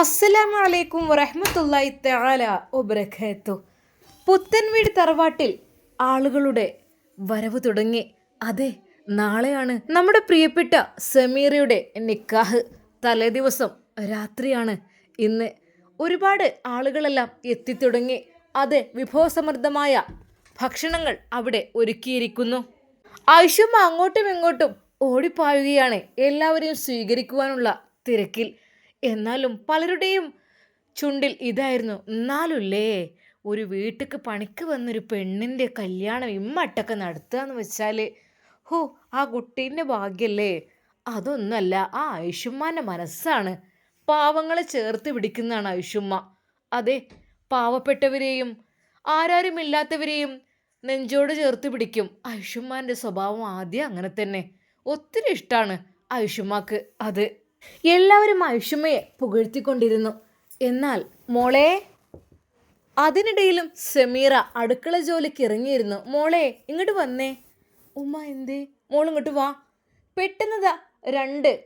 അസ്സലാമു അലൈക്കും വറഹ്മത്തുള്ളാഹി തആല വബറകാതുഹു പുത്തൻവീട് തറവാട്ടിൽ ആളുകളുടെ വരവ് തുടങ്ങി. അതെ നാളെയാണ് നമ്മുടെ പ്രിയപ്പെട്ട സമീറയുടെ നിക്കാഹ്. തലേദിവസം രാത്രിയാണ്. ഇന്ന് ഒരുപാട് ആളുകളെല്ലാം എത്തിത്തുടങ്ങി. അതെ വിഭവസമൃദ്ധമായ ഭക്ഷണങ്ങൾ അവിടെ ഒരുക്കിയിരിക്കുന്നു. ആവശ്യം അങ്ങോട്ടും ഇങ്ങോട്ടും ഓടിപ്പായുകയാണ് എല്ലാവരെയും സ്വീകരിക്കുവാനുള്ള തിരക്കിൽ. എന്നാലും പലരുടെയും ചുണ്ടിൽ ഇതായിരുന്നു എന്നാലുല്ലേ ഒരു വീട്ടിക്ക് പണിക്ക് വന്നൊരു പെണ്ണിന്റെ കല്യാണം ഇമ്മട്ടൊക്കെ നടത്തുക എന്ന് വെച്ചാൽ ഹോ ആ കുട്ടീന്റെ ഭാഗ്യല്ലേ? അതൊന്നല്ല ആ ഐഷുമ്മാന്റെ മനസ്സാണ്. പാവങ്ങളെ ചേർത്ത് പിടിക്കുന്നതാണ് ഐഷുമ്മ. അതെ പാവപ്പെട്ടവരെയും ആരാരുമില്ലാത്തവരെയും നെഞ്ചോട് ചേർത്ത് പിടിക്കും. ഐഷുമ്മാന്റെ സ്വഭാവം ആദ്യം അങ്ങനെ തന്നെ. ഒത്തിരി ഇഷ്ടമാണ് ഐഷുമ്മക്ക് അത്. എല്ലാവരും ഐഷുമയെ പുകഴ്ത്തിക്കൊണ്ടിരുന്നു. എന്നാൽ മോളെ അതിനിടയിലും സെമീറ അടുക്കള ജോലിക്ക് ഇറങ്ങിയിരുന്നു. മോളെ ഇങ്ങോട്ട് വന്നേ. ഉമ്മ എന്തേ? മോൾ ഇങ്ങോട്ട് വാ. പെട്ടെന്നതാ രണ്ട്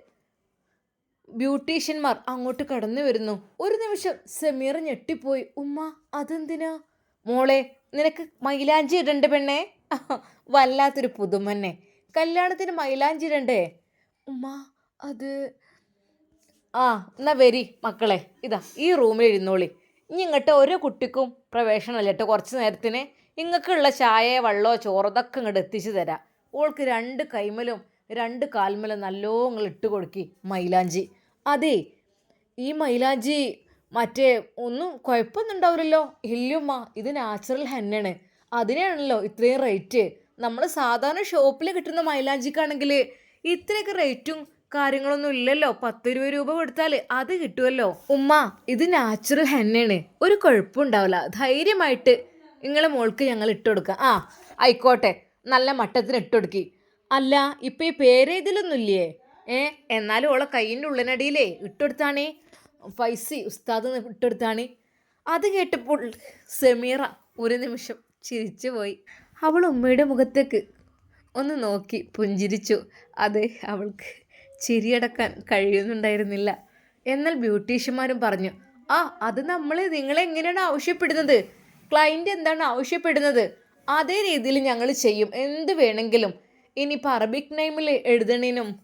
ബ്യൂട്ടീഷ്യന്മാർ അങ്ങോട്ട് കടന്നു വരുന്നു. ഒരു നിമിഷം സെമീറ ഞെട്ടിപ്പോയി. ഉമ്മ അതെന്തിനാ? മോളെ നിനക്ക് മൈലാഞ്ചി ഇടണ്ട പെണ്ണേ? വല്ലാത്തൊരു പുതുമന്നെ. കല്യാണത്തിന് മൈലാഞ്ചി ഇടണ്ടേ? ഉമ്മ അത് ആ എന്നാ വരി മക്കളെ. ഇതാ ഈ റൂമിൽ ഇരുന്നോളി. ഇനി ഇങ്ങോട്ട് ഓരോ കുട്ടിക്കും പ്രവേശനമല്ല കേട്ടോ. കുറച്ച് നേരത്തിന് ഇങ്ങക്കുള്ള ചായ വെള്ളമോ ചോറോ ഇതൊക്കെ ഇങ്ങോട്ട് എത്തിച്ചു തരാം. ഓൾക്ക് രണ്ട് കൈമലും രണ്ട് കാൽമലും നല്ലോ നിങ്ങൾ ഇട്ട് കൊടുക്കി മൈലാഞ്ചി. അതെ ഈ മൈലാഞ്ചി മറ്റേ ഒന്നും കുഴപ്പമൊന്നും ഉണ്ടാവില്ലല്ലോ. ഇല്ലുമ്മ ഇത് നാച്ചുറൽ ഹെന്നാണ് അതിനാണല്ലോ ഇത്രയും റേറ്റ് നമ്മൾ സാധാരണ ഷോപ്പിൽ കിട്ടുന്ന മൈലാഞ്ചിക്കാണെങ്കിൽ ഇത്രയൊക്കെ റേറ്റും കാര്യങ്ങളൊന്നും ഇല്ലല്ലോ. പത്ത് ഇരുപത് രൂപ കൊടുത്താൽ അത് കിട്ടുമല്ലോ ഉമ്മ ഇത് നാച്ചുറൽ ഹെന്നാണ്. ഒരു കുഴപ്പമുണ്ടാവില്ല ധൈര്യമായിട്ട് നിങ്ങളെ മോൾക്ക് ഞങ്ങൾ ഇട്ട് കൊടുക്കാം. ആ ആയിക്കോട്ടെ. നല്ല മട്ടത്തിന് ഇട്ട് കൊടുക്കി. അല്ല ഇപ്പം ഈ പേരെഴുതിലൊന്നുമില്ലേ ഏ എന്നാലും ഓളെ കയ്യിന്റെ ഉള്ളിനടിയിലേ ഇട്ടെടുത്താണേ പൈസ ഉസ്താദ് ഇട്ടെടുത്താണ് അത് കേട്ടപ്പോൾ സെമീറ ഒരു നിമിഷം ചിരിച്ചു പോയി. അവൾ ഉമ്മയുടെ മുഖത്തേക്ക് ഒന്ന് നോക്കി പുഞ്ചിരിച്ചു. അത് അവൾക്ക് ചിരിയടക്കാൻ കഴിയുന്നുണ്ടായിരുന്നില്ല. എന്നാൽ ബ്യൂട്ടീഷ്യന്മാരും പറഞ്ഞു ആ അത് നമ്മൾ നിങ്ങളെ എങ്ങനെയാണ് ആവശ്യപ്പെടുന്നത്? ക്ലയന്റ് എന്താണ് ആവശ്യപ്പെടുന്നത്? അതേ രീതിയിൽ ഞങ്ങൾ ചെയ്യും. എന്ത് വേണമെങ്കിലും. ഇനിയിപ്പോൾ അറബിക് നെയിമിൽ എഴുതണേനും.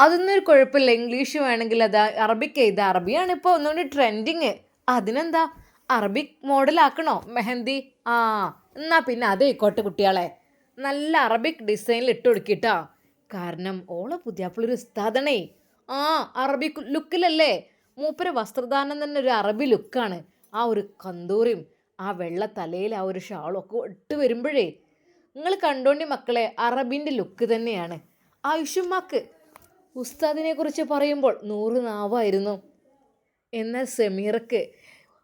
അതൊന്നും ഒരു കുഴപ്പമില്ല. ഇംഗ്ലീഷ് വേണമെങ്കിൽ അത് അറബിക് എഴുത. അറബിയാണ് ഇപ്പോൾ ഒന്നുകൊണ്ട് ട്രെൻഡിങ്. അതിനെന്താ? അറബിക് മോഡലാക്കണോ? മെഹന്തി? ആ എന്നാൽ പിന്നെ അതേ ആയിക്കോട്ടെ കുട്ടികളെ. നല്ല അറബിക് ഡിസൈനിൽ ഇട്ട് കൊടുക്കിട്ടാ കാരണം ഓളെ പുതിയാപ്പിളൊരു ഉസ്താദണേ ആ അറബി ലുക്കിലല്ലേ? മൂപ്പര വസ്ത്രധാരണം തന്നെ ഒരു അറബി ലുക്കാണ്. ആ ഒരു കന്തൂറിയും ആ വെള്ള തലയിൽ ആ ഒരു ഷാളും ഒക്കെ ഇട്ട് വരുമ്പോഴേ നിങ്ങൾ കണ്ടോണ്ടി മക്കളെ അറബിന്റെ ലുക്ക് തന്നെയാണ്. ആയുഷുമാക്ക് ഉസ്താദിനെ കുറിച്ച് പറയുമ്പോൾ നൂറ് നാവായിരുന്നു. എന്നാൽ സമീറക്ക്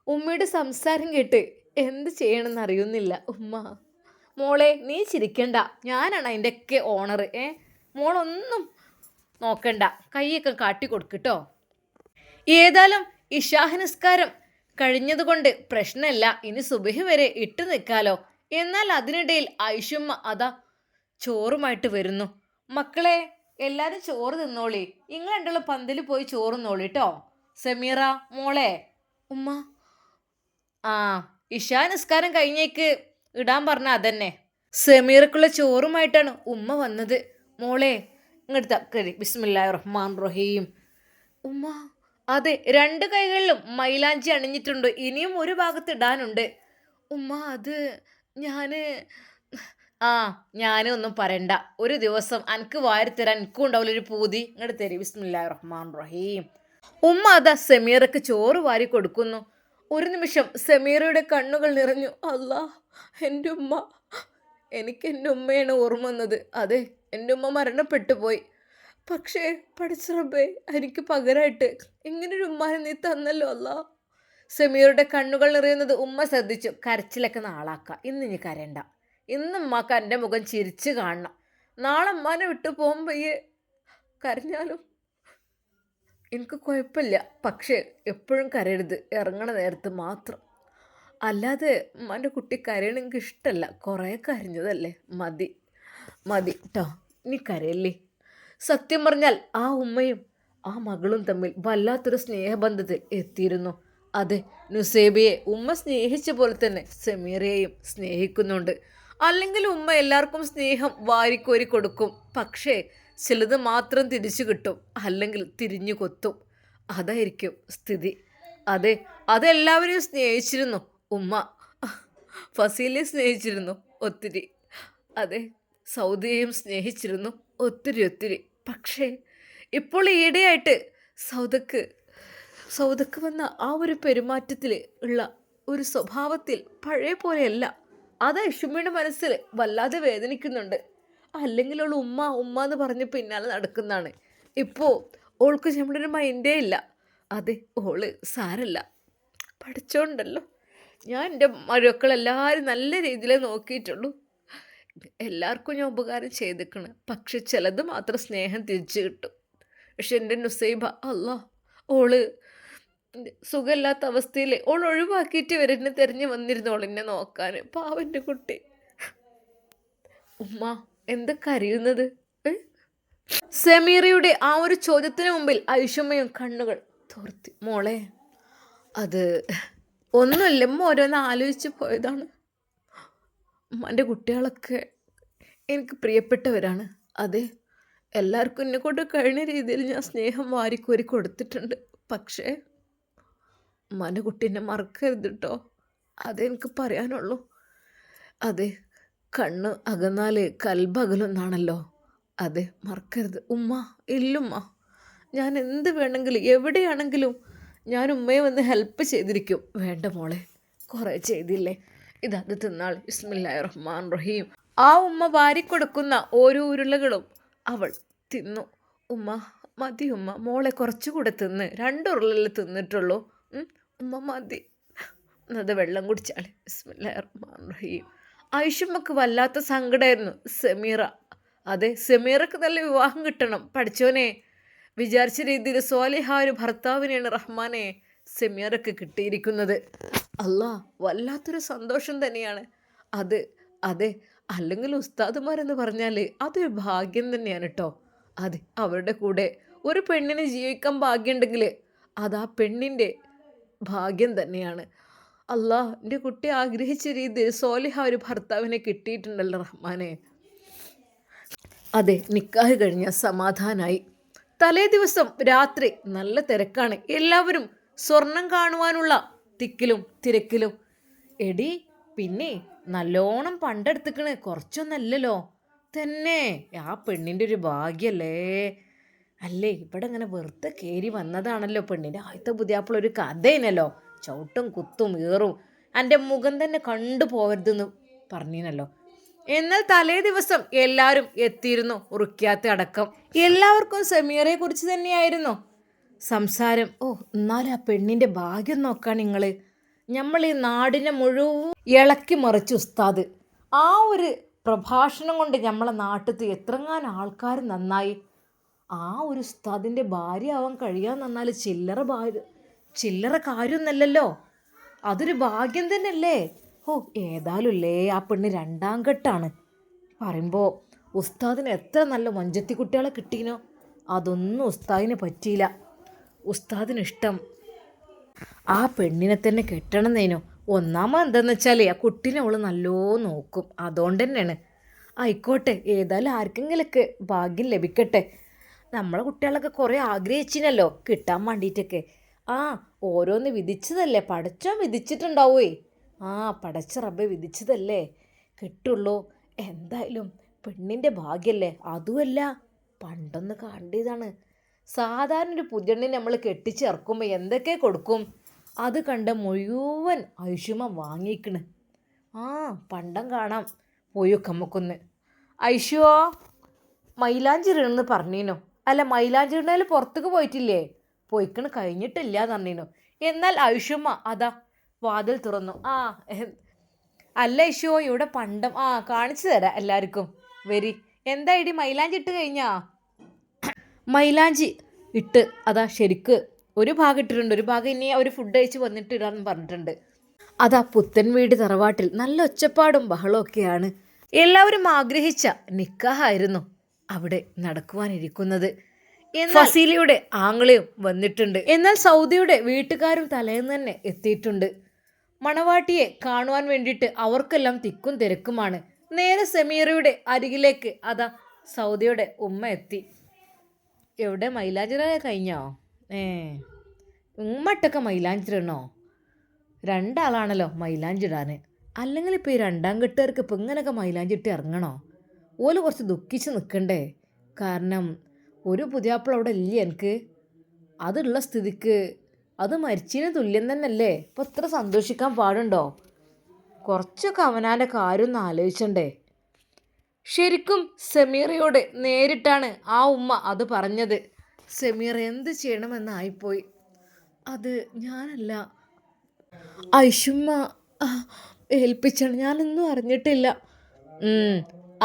ഉമ്മയുടെ സംസാരം കേട്ട് എന്ത് ചെയ്യണമെന്ന് അറിയുന്നില്ല. ഉമ്മ മോളെ നീ ചിരിക്കണ്ട. ഞാനാണ് അതിന്റെയൊക്കെ ഓണർ ഏ? മോളൊന്നും നോക്കണ്ട. കൈയൊക്കെ കാട്ടി കൊടുക്കട്ടോ. ഏതായാലും ഇഷാഹ നിസ്കാരം കഴിഞ്ഞതുകൊണ്ട് പ്രശ്നമല്ല ഇനി സുബഹി വരെ ഇട്ടു നിൽക്കാലോ. എന്നാൽ അതിനിടയിൽ ഐഷുമ്മ അതാ ചോറുമായിട്ട് വരുന്നു. മക്കളെ എല്ലാവരും ചോറ് തിന്നോളി. നിങ്ങൾ രണ്ടുള്ള പന്തൽ പോയി ചോറ് തിന്നോളി കേട്ടോ സമീറ മോളെ. ഉമ്മ. ആ ഇഷാ നിസ്കാരം കഴിഞ്ഞേക്ക് ഇടാൻ പറഞ്ഞ അതന്നെ. സമീറക്കുള്ള ചോറുമായിട്ടാണ് ഉമ്മ വന്നത്. മോളെ ഇങ്ങോട്ട് തക്കരി ബിസ്മില്ലാ റഹ്മാൻ റഹീം ഉമ്മ അതെ രണ്ട് കൈകളിലും മൈലാഞ്ചി അണിഞ്ഞിട്ടുണ്ട്. ഇനിയും ഒരു ഭാഗത്ത് ഇടാനുണ്ട്. ഉമ്മ അത് ഞാൻ ആ ഞാനും ഒന്നും പറയണ്ട. ഒരു ദിവസം എനിക്ക് വാരിത്തരാൻ എനിക്കും ഉണ്ടാവില്ല. ഒരു പൂതി ഇങ്ങോട്ട് തരി. ബിസ്മില്ലാ റഹ്മാൻ റഹീം ഉമ്മ അതാ സെമീറയ്ക്ക് ചോറ് വാരി കൊടുക്കുന്നു. ഒരു നിമിഷം സെമീറയുടെ കണ്ണുകൾ നിറഞ്ഞു. അല്ലാ എന്റെ ഉമ്മ. എനിക്ക് എന്റെ ഉമ്മയാണ് ഓർമ്മ വന്നത്. അതെ എന്റെ ഉമ്മ മരണപ്പെട്ടു പോയി. പക്ഷേ പഠിച്ച പഠിച്ചറബേ എനിക്ക് പകരമായിട്ട് ഇങ്ങനൊരു ഉമ്മാനെ നീ തന്നല്ലോ അല്ല. സമീറുടെ കണ്ണുകൾ നിറയുന്നത് ഉമ്മ ശ്രദ്ധിച്ചു. കരച്ചിലൊക്കെ നാളാക്കാം. ഇന്ന് ഇനി കരയണ്ട. ഇന്ന് ഉമ്മാക്ക് എന്റെ മുഖം ചിരിച്ച് കാണണം. നാളെ ഉമ്മാനെ വിട്ടു പോകുമ്പോഴേ കരഞ്ഞാലും എനിക്ക് കുഴപ്പമില്ല. പക്ഷേ എപ്പോഴും കരയരുത്. ഇറങ്ങണ നേരത്ത് മാത്രം. അല്ലാതെ ഉമ്മാന്റെ കുട്ടി കരയണമെങ്കിൽ ഇഷ്ടമല്ല കുറേ കരഞ്ഞതല്ലേ? മതി. മതി കേട്ടോ നീ കരയല്ലേ സത്യം പറഞ്ഞാൽ ആ ഉമ്മയും ആ മകളും തമ്മിൽ വല്ലാത്തൊരു സ്നേഹബന്ധത്തിൽ എത്തിയിരുന്നു. അതെ നുസേബിയെ ഉമ്മ സ്നേഹിച്ച പോലെ തന്നെ സമീറയെയും സ്നേഹിക്കുന്നുണ്ട്. അല്ലെങ്കിൽ ഉമ്മ എല്ലാവർക്കും സ്നേഹം വാരിക്കോരി കൊടുക്കും. പക്ഷേ ചിലത് മാത്രം തിരിച്ചു കിട്ടും. അല്ലെങ്കിൽ തിരിഞ്ഞു കൊത്തും. അതായിരിക്കും സ്ഥിതി. അതെ അതെല്ലാവരെയും സ്നേഹിച്ചിരുന്നു ഉമ്മ. ഫസീലെ സ്നേഹിച്ചിരുന്നു ഒത്തിരി. അതെ. സൗദിയെയും സ്നേഹിച്ചിരുന്നു ഒത്തിരി ഒത്തിരി. പക്ഷേ ഇപ്പോൾ ഈയിടെയായിട്ട് സൗദക്ക് സൗദക്ക് വന്ന ആ ഒരു പെരുമാറ്റത്തിൽ ഉള്ള ഒരു സ്വഭാവത്തിൽ പഴയ പോലെയല്ല. അത് യശുമ്മയുടെ മനസ്സിൽ വല്ലാതെ വേദനിക്കുന്നുണ്ട്. അല്ലെങ്കിൽ അവൾ ഉമ്മ ഉമ്മ എന്ന് പറഞ്ഞ് പിന്നാലെ നടക്കുന്നതാണ്. ഇപ്പോൾ ഓൾക്ക് നമ്മുടെ ഒരു മൈൻഡേ ഇല്ല. അതെ ഓൾ സാരല്ല. പഠിച്ചോണ്ടല്ലോ. ഞാൻ എന്റെ മഴക്കളെല്ലാവരും നല്ല രീതിയിൽ നോക്കിയിട്ടുള്ളൂ. എല്ലാവർക്കും ഞാൻ ഉപകാരം ചെയ്തിക്കണ്. പക്ഷെ ചിലത് മാത്രം സ്നേഹം തിരിച്ചു കിട്ടും. പക്ഷെ എന്റെ നുസൈബ അല്ല ഓൾ സുഖമില്ലാത്ത അവസ്ഥയിൽ ഓൾ ഒഴിവാക്കിയിട്ട് വരെ എന്നെ തിരഞ്ഞു വന്നിരുന്നു ഓളെന്നെ നോക്കാൻ. പാവന്റെ കുട്ടി. ഉമ്മ എന്താ കരയുന്നത്? സെമീറയുടെ ആ ഒരു ചോദ്യത്തിന് മുമ്പിൽ ഐഷമ്മയും കണ്ണുകൾ തോർത്തി. മോളെ അത് ഒന്നുമില്ല. ഓരോന്ന് ആലോചിച്ച് പോയതാണ്. ഉമ്മാന്റെ കുട്ടികളൊക്കെ എനിക്ക് പ്രിയപ്പെട്ടവരാണ്. അതെ എല്ലാവർക്കും എന്നെ കൊണ്ട് കഴിഞ്ഞ രീതിയിൽ ഞാൻ സ്നേഹം വാരിക്കോരി കൊടുത്തിട്ടുണ്ട്. പക്ഷേ ഉമ്മാന്റെ കുട്ടീനെ മറക്കരുത് കേട്ടോ അതെനിക്ക് പറയാനുള്ളൂ. അതെ കണ്ണ് അകന്നാൽ കൽബകലെന്നാണല്ലോ അതെ മറക്കരുത്. ഉമ്മ ഇല്ലുമ്മ. ഞാൻ എന്ത് വേണമെങ്കിലും എവിടെയാണെങ്കിലും ഞാൻ ഉമ്മയെ വന്ന് ഹെൽപ്പ് ചെയ്തിരിക്കും. വേണ്ട മോളെ കുറേ ചെയ്തില്ലേ? ഇതത് തിന്നാൾ ഇസ്മില്ലായ റഹ്മാൻ റഹീം ആ ഉമ്മ വാരിക്കൊടുക്കുന്ന ഓരോ ഉരുളകളും അവൾ തിന്നു. ഉമ്മ മതി ഉമ്മ മോളെ കുറച്ചുകൂടെ തിന്ന്. രണ്ടുരുളല്ലേ തിന്നിട്ടുള്ളൂ. ഉമ്മ മതി. എന്നത് വെള്ളം കുടിച്ചാൽ ഇസ്മില്ലായ റഹ്മാൻ റഹീം ഐഷമ്മക്ക് വല്ലാത്ത സങ്കടമായിരുന്നു സെമീറ. അതെ സെമീറക്ക് നല്ല വിവാഹം കിട്ടണം. പഠിച്ചോനെ. വിചാരിച്ച രീതിയിൽ സോലിഹ ഒരു ഭർത്താവിനെയാണ് റഹ്മാനെ. സെമീറക്ക് കിട്ടിയിരിക്കുന്നത്. അല്ലാ വല്ലാത്തൊരു സന്തോഷം തന്നെയാണ്. അത് അതെ അല്ലെങ്കിൽ ഉസ്താദുമാരെന്ന് പറഞ്ഞാൽ അതൊരു ഭാഗ്യം തന്നെയാണ് കേട്ടോ അതെ അവരുടെ കൂടെ ഒരു പെണ്ണിന് ജീവിക്കാൻ ഭാഗ്യമുണ്ടെങ്കിൽ അത് ആ പെണ്ണിന്റെ ഭാഗ്യം തന്നെയാണ്. അല്ലാ എന്റെ കുട്ടി ആഗ്രഹിച്ച രീതിയിൽ സോലിഹ ഒരു ഭർത്താവിനെ കിട്ടിയിട്ടുണ്ടല്ലോ റഹ്മാനെ. അതെ നിക്കാഹ് കഴിഞ്ഞ സമാധാനായി. തലേ ദിവസം രാത്രി നല്ല തിരക്കാണ്. എല്ലാവരും സ്വർണം കാണുവാനുള്ള തിക്കിലും തിരക്കിലും. എടി പിന്നെ നല്ലോണം പണ്ടെടുത്തിക്കണേ കുറച്ചൊന്നല്ലല്ലോ. തന്നെ ആ പെണ്ണിന്റെ ഒരു ഭാഗ്യല്ലേ. അല്ലേ ഇവിടെ ഇങ്ങനെ വെറുതെ കയറി വന്നതാണല്ലോ പെണ്ണിന്റെ ആദ്യത്തെ പുതിയാപ്പിള ഒരു കഥയിനല്ലോ ചവിട്ടും കുത്തും ഏറും. എന്റെ മുഖം തന്നെ കണ്ടു പോകരുതെന്ന് പറഞ്ഞിനല്ലോ. എന്നാൽ തലേ ദിവസം എല്ലാവരും എത്തിയിരുന്നു ഉറുക്കിയാത്ത അടക്കം. എല്ലാവർക്കും സെമീറയെ കുറിച്ച് തന്നെയായിരുന്നു. സംസാരം. ഓ എന്നാലും ആ പെണ്ണിന്റെ ഭാഗ്യം നോക്കാൻ നിങ്ങൾ നമ്മൾ ഈ നാടിനെ മുഴുവൻ ഇളക്കി മറിച്ച് ഉസ്താദ്. ആ ഒരു പ്രഭാഷണം കൊണ്ട് നമ്മളെ നാട്ടിൽ എത്രങ്ങാൻ ആൾക്കാർ നന്നായി. ആ ഒരു ഉസ്താദിന്റെ ഭാര്യ ആവാൻ കഴിയാൻ നന്നാൽ ചില്ലറ ഭാര്യ ചില്ലറ കാര്യമൊന്നല്ലല്ലോ അതൊരു ഭാഗ്യം തന്നെയല്ലേ? ഓ ഏതായാലും ഇല്ലേ ആ പെണ്ണ് രണ്ടാം കെട്ടാണ് പറയുമ്പോൾ ഉസ്താദിന് എത്ര നല്ല മഞ്ചത്തി കുട്ടികളെ കിട്ടീനോ? അതൊന്നും ഉസ്താദിന് പറ്റിയില്ല. ഉസ്താദിന് ഇഷ്ടം ആ പെണ്ണിനെ തന്നെ കെട്ടണമെന്നേനു ഒന്നാമത് എന്താണെന്ന് വെച്ചാൽ ആ കുട്ടീനെ അവൾ നല്ലോ നോക്കും. അതുകൊണ്ട് തന്നെയാണ് ആയിക്കോട്ടെ ഏതായാലും ആർക്കെങ്കിലൊക്കെ ഭാഗ്യം ലഭിക്കട്ടെ. നമ്മളെ കുട്ടികളൊക്കെ കുറേ ആഗ്രഹിച്ചിനല്ലോ കിട്ടാൻ വേണ്ടിയിട്ടൊക്കെ ആ ഓരോന്ന് വിധിച്ചതല്ലേ? പടച്ചോ വിധിച്ചിട്ടുണ്ടാവേ? ആ പടച്ച റബ്ബെ വിധിച്ചതല്ലേ? കിട്ടുള്ളൂ. എന്തായാലും പെണ്ണിന്റെ ഭാഗ്യല്ലേ? അതുമല്ല പണ്ടൊന്ന് കണ്ടതാണ്. സാധാരണ ഒരു പുതിയണ്ണിനെ നമ്മൾ കെട്ടിച്ചിറക്കുമ്പോൾ എന്തൊക്കെ കൊടുക്കും? അത് കണ്ട് മുഴുവൻ ഐഷുമ വാങ്ങിക്കണ് ആ പണ്ടം കാണാം. പോയൊക്കെ നമുക്കൊന്ന്. ഐഷുവോ മൈലാഞ്ചി ഇടണമെന്ന് പറഞ്ഞീനോ? അല്ല മൈലാഞ്ചി ഇടണേൽ പുറത്തേക്ക് പോയിട്ടില്ലേ? പോയിക്കണ് കഴിഞ്ഞിട്ടില്ല എന്ന് പറഞ്ഞീനോ? എന്നാൽ ഐഷുമ്മ അതാ വാതിൽ തുറന്നു. ആ അല്ല ഐഷുവോ ഇവിടെ പണ്ടം ആ കാണിച്ചു തരാം എല്ലാവർക്കും. വരി. എന്താ ഇടി മൈലാഞ്ചിട്ട് കഴിഞ്ഞാ? മൈലാഞ്ചി ഇട്ട് അതാ ശരിക്ക് ഒരു ഭാഗം ഇട്ടിട്ടുണ്ട്. ഒരു ഭാഗം ഇനി അവർ ഫുഡ് കഴിച്ച് വന്നിട്ട് ഇടാന്ന് പറഞ്ഞിട്ടുണ്ട്. അതാ പുത്തൻ വീട് തറവാട്ടിൽ നല്ല ഒച്ചപ്പാടും ബഹളമൊക്കെയാണ് എല്ലാവരും ആഗ്രഹിച്ച നിക്കാഹായിരുന്നു അവിടെ നടക്കുവാനിരിക്കുന്നത്. ഫസീലിയുടെ ആങ്ങളെയും വന്നിട്ടുണ്ട്. എന്നാൽ സൗദിയുടെ വീട്ടുകാരും തലേന്ന് തന്നെ എത്തിയിട്ടുണ്ട്. മണവാട്ടിയെ കാണുവാൻ വേണ്ടിയിട്ട് അവർക്കെല്ലാം തിക്കും തിരക്കുമാണ്. നേരെ സെമീറയുടെ അരികിലേക്ക് അതാ സൗദിയുടെ ഉമ്മ എത്തി. എവിടെ മൈലാഞ്ചിറ കഴിഞ്ഞോ? ഏ. ഉമ്മട്ടൊക്കെ മൈലാഞ്ചിരണോ രണ്ടാളാണല്ലോ മൈലാഞ്ചിടാൻ അല്ലെങ്കിൽ ഇപ്പോൾ ഈ രണ്ടാം കെട്ടുകാർക്ക് ഇപ്പം ഇങ്ങനെയൊക്കെ മൈലാഞ്ചിട്ട് ഇറങ്ങണോ? ഓൽ കുറച്ച് ദുഃഖിച്ച് നിൽക്കണ്ടേ കാരണം ഒരു പുതിയാപ്പിള അവിടെ ഇല്ല എനിക്ക്? അതുള്ള സ്ഥിതിക്ക് അത് മരിച്ചതിന് തുല്യം തന്നെയല്ലേ? ഇപ്പം ഇത്ര സന്തോഷിക്കാൻ പാടുണ്ടോ? കുറച്ചൊക്കെ അവനാന്റെ കാര്യം ഒന്ന് ആലോചിച്ചണ്ടേ. ശരിക്കും സെമീറയോട് നേരിട്ടാണ് ആ ഉമ്മ അത് പറഞ്ഞത്. സെമീറ എന്ത് ചെയ്യണമെന്നായിപ്പോയി. അത് ഞാനല്ല. ഐഷുമ്മ ഏൽപ്പിച്ചാണ്. ഞാനൊന്നും അറിഞ്ഞിട്ടില്ല.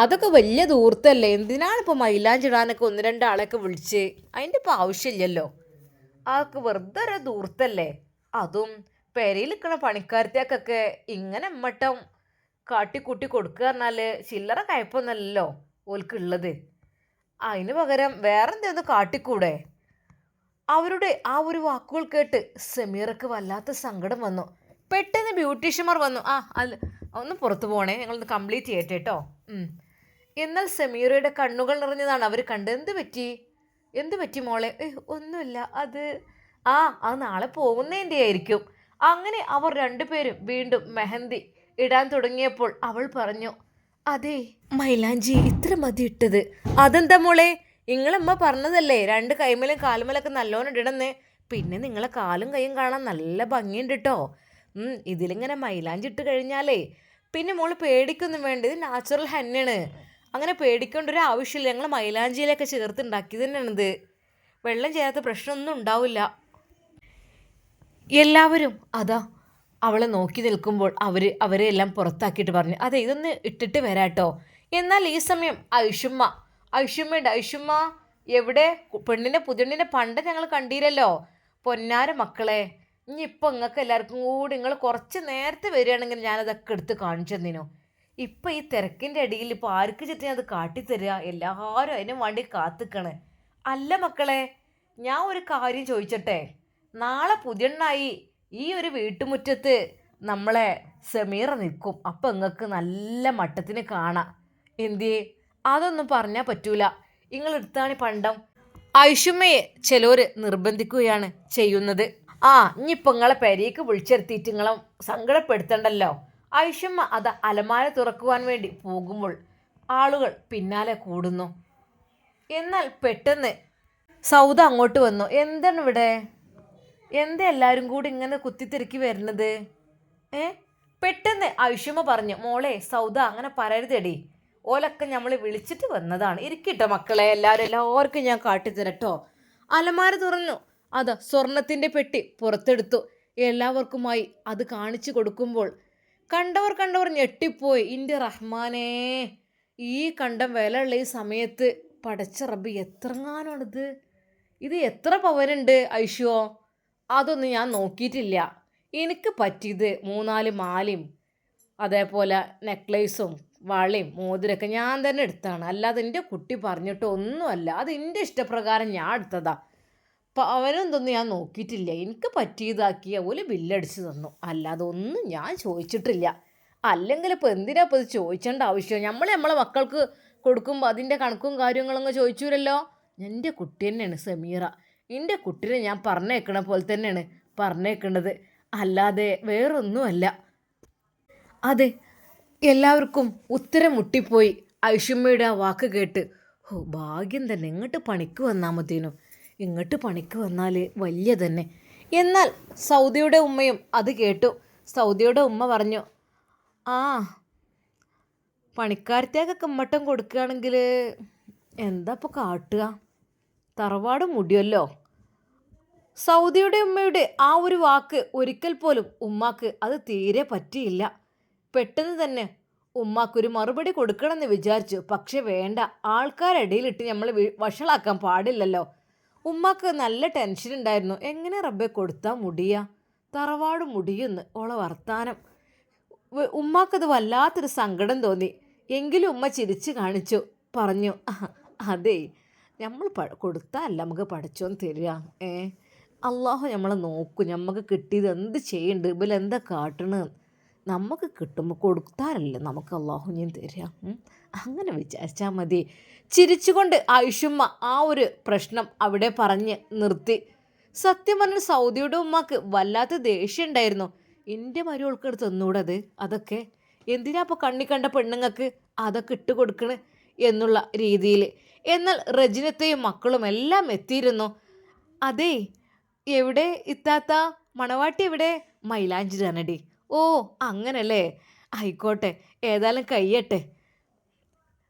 അതൊക്കെ വലിയ ദൂർത്തല്ലേ? എന്തിനാണ് ഇപ്പോൾ മൈലാഞ്ചിടാനൊക്കെ ഒന്ന് രണ്ടാളെയൊക്കെ വിളിച്ച്? അതിന്റെ ഇപ്പോൾ ആവശ്യമില്ലല്ലോ. അതൊക്കെ വെറുതെ ഒരു ദൂർത്തല്ലേ? അതും പെരയിൽ നിൽക്കുന്ന പണിക്കാരത്തേക്കൊക്കെ ഇങ്ങനെ മട്ടം കാട്ടിക്കൂട്ടി കൊടുക്കുക പറഞ്ഞാൽ ചില്ലറ കയപ്പൊന്നല്ലോ ഓൽക്കുള്ളത്. അതിന് പകരം വേറെ കാട്ടിക്കൂടെ? അവരുടെ ആ ഒരു വാക്കുകൾ കേട്ട് സമീറക്ക് വല്ലാത്ത സങ്കടം വന്നു. പെട്ടെന്ന് ബ്യൂട്ടീഷ്യന്മാർ വന്നു. ആ അല്ല ഒന്ന് പുറത്തു പോകണേ ഞങ്ങളൊന്ന് കംപ്ലീറ്റ് ചെയ്യട്ടെ കേട്ടോ എന്നാൽ സമീറയുടെ കണ്ണുകൾ നിറഞ്ഞതാണ് അവർ കണ്ട് എന്ത് പറ്റി? എന്ത് പറ്റി മോളെ? ഒന്നുമില്ല. അത് ആ അത് നാളെ പോകുന്നതിന്റെ ആയിരിക്കും അങ്ങനെ അവർ രണ്ടുപേരും വീണ്ടും മെഹന്തി ഇടാൻ തുടങ്ങിയപ്പോൾ അവൾ പറഞ്ഞു അതെ മൈലാഞ്ചി ഇത്ര മതി ഇട്ടത്. അതെന്താ മോളെ? നിങ്ങളമ്മ പറഞ്ഞതല്ലേ രണ്ട് കൈമലും കാലുമലൊക്കെ നല്ലോണം ഇടണന്നേ. പിന്നെ നിങ്ങളെ കാലും കൈയും കാണാൻ നല്ല ഭംഗിയുണ്ട് കേട്ടോ ഇതിലിങ്ങനെ മൈലാഞ്ചി ഇട്ട് കഴിഞ്ഞാലേ പിന്നെ മോൾ പേടിക്കൊന്നും വേണ്ട ഇത് നാച്ചുറൽ ഹെന്നാണ്. അങ്ങനെ പേടിക്കേണ്ട ഒരു ആവശ്യമില്ല ഞങ്ങൾ മൈലാഞ്ചിയിലൊക്കെ ചേർത്ത് ഉണ്ടാക്കി തന്നെയാണിത് വെള്ളം ചേരാത്ത പ്രശ്നമൊന്നും ഉണ്ടാവില്ല. എല്ലാവരും അതാ അവളെ നോക്കി നിൽക്കുമ്പോൾ അവർ അവരെ എല്ലാം പുറത്താക്കിയിട്ട് പറഞ്ഞു അതെ ഇതൊന്ന് ഇട്ടിട്ട് വരാട്ടോ. എന്നാൽ ഈ സമയം ഐഷുമ്മ ഐഷുമ്മയുണ്ട് ഐഷുമ്മ എവിടെ? പെണ്ണിന്റെ പുതുണ്ണിന്റെ പണ്ട് ഞങ്ങൾ കണ്ടില്ലല്ലോ പൊന്നാര മക്കളെ ഇനി ഇപ്പം നിങ്ങൾക്ക് എല്ലാവർക്കും കൂടി നിങ്ങൾ കുറച്ച് നേരത്തെ വരികയാണെങ്കിൽ ഞാനതൊക്കെ എടുത്ത് കാണിച്ചു തന്നിനു. ഇപ്പം ഈ തിരക്കിന്റെ ഇടയിൽ ഇപ്പോൾ ആർക്ക് ചുറ്റും അത് കാട്ടിത്തരിക എല്ലാവരും അതിനും വേണ്ടി കാത്തിക്കണ്. അല്ല മക്കളെ ഞാൻ ഒരു കാര്യം ചോദിച്ചട്ടെ? നാളെ പുതിയണ്ണായി ഈ ഒരു വീട്ടുമുറ്റത്ത് നമ്മളെ സെമീറ നിൽക്കും. അപ്പം നിങ്ങൾക്ക് നല്ല മട്ടത്തിന് കാണാം. എന്തിയേ അതൊന്നും പറഞ്ഞാൽ പറ്റൂല. നിങ്ങൾ എടുത്താണ് പണ്ടം. ഐഷുമ്മയെ ചിലവര് നിർബന്ധിക്കുകയാണ് ചെയ്യുന്നത്. ആ ഇനിയിപ്പോൾ നിങ്ങളെ പെരേക്ക് വിളിച്ചെടുത്തിട്ട് നിങ്ങളെ സങ്കടപ്പെടുത്തണ്ടല്ലോ. ഐഷുമ്മ അത് അലമാര തുറക്കുവാൻ വേണ്ടി പോകുമ്പോൾ ആളുകൾ പിന്നാലെ കൂടുന്നു. എന്നാൽ പെട്ടെന്ന് സൗദ അങ്ങോട്ട് വന്നു. എന്താണ് ഇവിടെ? എന്താ എല്ലാവരും കൂടി ഇങ്ങനെ കുത്തിത്തിരക്കി വരുന്നത്? ഏ? പെട്ടെന്ന് ഐഷുമ പറഞ്ഞു മോളെ സൗദ അങ്ങനെ പറയരുതെടി. ഓലൊക്കെ നമ്മൾ വിളിച്ചിട്ട് വന്നതാണ്. ഇരിക്കട്ടോ മക്കളെ എല്ലാവരും എല്ലാവർക്കും ഞാൻ കാട്ടിത്തരട്ടോ. അലമാര തുറന്നു. അതാ സ്വർണത്തിന്റെ പെട്ടി പുറത്തെടുത്തു. എല്ലാവർക്കുമായി അത് കാണിച്ചു കൊടുക്കുമ്പോൾ കണ്ടവർ കണ്ടവർ ഞെട്ടിപ്പോയി. ഇന്റെ റഹ്മാനേ ഈ കണ്ടം വിലയുള്ള ഈ സമയത്ത് പടച്ച റബ്ബി എത്രങ്ങാനാണിത്? ഇത് എത്ര പവനുണ്ട് ഐഷോ? അതൊന്നും ഞാൻ നോക്കിയിട്ടില്ല. എനിക്ക് പറ്റിയത് മൂന്നാൽ മാലയും അതേപോലെ നെക്ലേസും വളയും മോതിരമൊക്കെ ഞാൻ തന്നെ എടുത്താണ്. അല്ലാതെ എന്റെ കുട്ടി പറഞ്ഞിട്ട് ഒന്നുമല്ല. അത് എന്റെ ഇഷ്ടപ്രകാരം ഞാൻ എടുത്തതാണ് എടുത്തതാ അവനെന്തൊന്നും ഞാൻ നോക്കിയിട്ടില്ല. എനിക്ക് പറ്റിയതാക്കിയ ഒരു ബില്ലടിച്ച് തന്നു. അല്ലാതെ ഒന്നും ഞാൻ ചോദിച്ചിട്ടില്ല. അല്ലെങ്കിൽ ഇപ്പോൾ എന്തിനാ ഇപ്പോൾ ഇത് ചോദിക്കേണ്ട ആവശ്യം? നമ്മൾ നമ്മളെ മക്കൾക്ക് കൊടുക്കുമ്പോൾ അതിന്റെ കണക്കും കാര്യങ്ങളൊന്നും ചോദിച്ചൂരല്ലോ എന്റെ കുട്ടി തന്നെയാണ് സമീറ. എന്റെ കുട്ടീനെ ഞാൻ പറഞ്ഞേക്കണ പോലെ തന്നെയാണ് പറഞ്ഞേക്കണത്. അല്ലാതെ വേറൊന്നുമല്ല. അതെ എല്ലാവർക്കും ഉത്തരം മുട്ടിപ്പോയി. ഐഷുമ്മയുടെ ആ വാക്ക് കേട്ട്. ഓ ഭാഗ്യം തന്നെ. ഇങ്ങോട്ട് പണിക്ക് വന്നാൽ മതിനും ഇങ്ങോട്ട് പണിക്ക് വന്നാൽ വലിയ തന്നെ. എന്നാൽ സൗദിയുടെ ഉമ്മയും അത് കേട്ടു. സൗദിയുടെ ഉമ്മ പറഞ്ഞു ആ പണിക്കാരത്തേക്കൊക്കെ മട്ടം കൊടുക്കുകയാണെങ്കിൽ എന്താ ഇപ്പോൾ കാട്ടുക? തറവാട് മുടിയല്ലോ. സൗദിയുടെ ഉമ്മയുടെ ആ ഒരു വാക്ക് ഒരിക്കൽ പോലും ഉമ്മാക്ക് അത് തീരെ പറ്റിയില്ല. പെട്ടെന്ന് തന്നെ ഉമ്മാക്കൊരു മറുപടി കൊടുക്കണമെന്ന് വിചാരിച്ചു. പക്ഷെ വേണ്ട ആൾക്കാരിടയിലിട്ട് നമ്മൾ വഷളാക്കാൻ പാടില്ലല്ലോ. ഉമ്മാക്ക് നല്ല ടെൻഷൻ ഉണ്ടായിരുന്നു. എങ്ങനെ റബ്ബെ കൊടുത്താൽ മുടിയ? തറവാട് മുടിയെന്ന് ഓളെ വർത്താനം. ഉമ്മാക്കത് വല്ലാത്തൊരു സങ്കടം തോന്നി. എങ്കിലും ഉമ്മ ചിരിച്ചു കാണിച്ചു പറഞ്ഞു അതെ നമ്മൾ പ കൊടുത്താലല്ല നമുക്ക് പഠിച്ചോൻ തരിക. ഏ? അള്ളാഹു നമ്മളെ നോക്കും. നമുക്ക് കിട്ടിയത് എന്ത് ചെയ്യുന്നുണ്ട് ഇവൽ എന്താ കാട്ടണ്? നമുക്ക് കിട്ടുമ്പോൾ കൊടുത്താലല്ലേ നമുക്ക് അള്ളാഹു ഞാൻ തരിക. അങ്ങനെ വിചാരിച്ചാൽ മതി. ചിരിച്ചുകൊണ്ട് ആയുഷുമ്മ ആ ഒരു പ്രശ്നം അവിടെ പറഞ്ഞ് നിർത്തി. സത്യം പറഞ്ഞ സൗദിയുടെ ഉമ്മക്ക് വല്ലാത്ത ദേഷ്യം ഉണ്ടായിരുന്നു. എന്റെ മരുവൾക്ക് തന്നൂടത് അതൊക്കെ? എന്തിനാ ഇപ്പോൾ കണ്ണി കണ്ട പെണ്ണുങ്ങൾക്ക് അതൊക്കെ ഇട്ട് കൊടുക്കണേ എന്നുള്ള രീതിയിൽ എന്നാൽ റജിനത്തെയും മക്കളും എല്ലാം എത്തിയിരുന്നു. അതെ എവിടെ? ഇത്താത്ത മണവാട്ടി എവിടെ? മൈലാഞ്ചി തന്നടി. ഓ അങ്ങനല്ലേ? ആയിക്കോട്ടെ ഏതായാലും കയ്യട്ടെ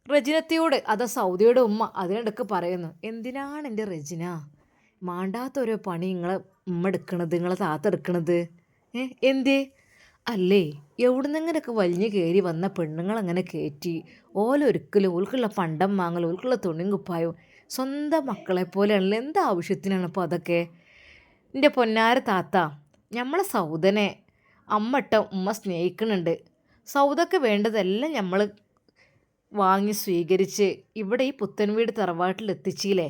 റജിനത്തിയോട് അതാ സൗദിയുടെ ഉമ്മ അതിനിടക്ക് പറയുന്നു എന്തിനാണ് എന്റെ റജിന? മാണ്ടാത്ത ഓരോ പണി നിങ്ങളെ ഉമ്മ എടുക്കണത് നിങ്ങളെ താത്ത എടുക്കണത്? ഏ എന്തേ? അല്ലേ? എവിടുന്നെങ്ങനെയൊക്കെ വലിഞ്ഞു കയറി വന്ന പെണ്ണുങ്ങളങ്ങനെ കയറ്റി? ഓലൊരിക്കലും ഓൽക്കുള്ള പണ്ടം വാങ്ങലും ഓൽക്കുള്ള തുണിയും കുപ്പായവും സ്വന്തം മക്കളെ പോലെയാണല്ലോ. എന്ത് ആവശ്യത്തിനാണ് ഇപ്പോൾ അതൊക്കെ? എന്റെ പൊന്നാര താത്ത നമ്മളെ സൗദനെ അമ്മട്ട ഉമ്മ സ്നേഹിക്കുന്നുണ്ട്. സൗദക്ക് വേണ്ടതെല്ലാം നമ്മൾ വാങ്ങി സ്വീകരിച്ച് ഇവിടെ ഈ പുത്തൻ വീട് തറവാട്ടിൽ എത്തിച്ചില്ലേ